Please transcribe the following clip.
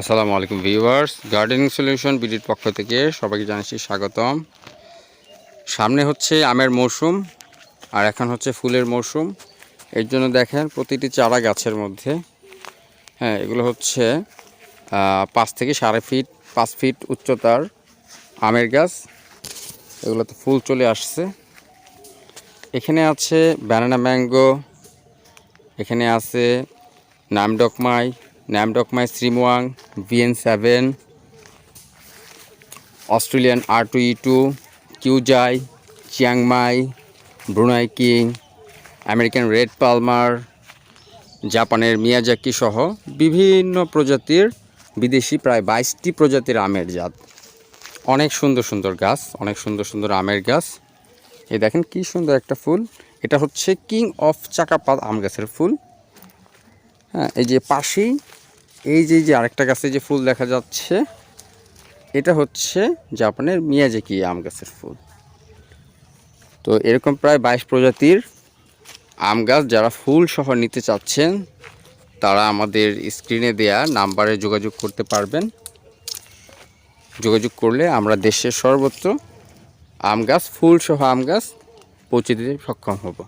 আসসালামু আলাইকুম viewers. Gardening solution বিডির পক্ষ থেকে সবাইকে জানাচ্ছি স্বাগতম। সামনে হচ্ছে আমের মৌসুম আর এখন হচ্ছে ফুলের মৌসুম এর জন্য দেখেন প্রতিটি চারা গাছের মধ্যে। হ্যাঁ এগুলো হচ্ছে পাঁচ থেকে সাড়ে ফিট, পাঁচ ফিট উচ্চতার আমের গাছ। এগুলোতে ফুল চলে আসছে। এখানে আছে ব্যানানা ম্যাঙ্গো এখানে আছে Nam Dok Mai Nam Dok Mai শ্রিমওয়াং VN seven, Australian R two E two কিউজাই Chiang Mai Brunei King, American red Palmer, জাপানের মিয়াজাকি সহ বিভিন্ন প্রজাতির, বিদেশি প্রায় বাইশটি প্রজাতির আমের জাত। অনেক সুন্দর সুন্দর গাছ, অনেক সুন্দর সুন্দর আমের গাছ। এই দেখেন কি সুন্দর একটা ফুল। এটা হচ্ছে কিং অফ চাকাপাত আম গাছের ফুল। হ্যাঁ এই যে পাশেই এই যে যে আরেকটা গাছে যে ফুল দেখা যাচ্ছে, এটা হচ্ছে জাপানের মিয়াজাকি আম গাছের ফুল। তো এরকম প্রায় বাইশ প্রজাতির আম গাছ যারা ফুল সহ নিতে চাচ্ছেন, তারা আমাদের স্ক্রিনে দেয়া নাম্বারে যোগাযোগ করতে পারবেন। যোগাযোগ করলে আমরা দেশের সর্বত্র আম গাছ, ফুল সহ আম গাছ পৌঁছে দিতে সক্ষম হব।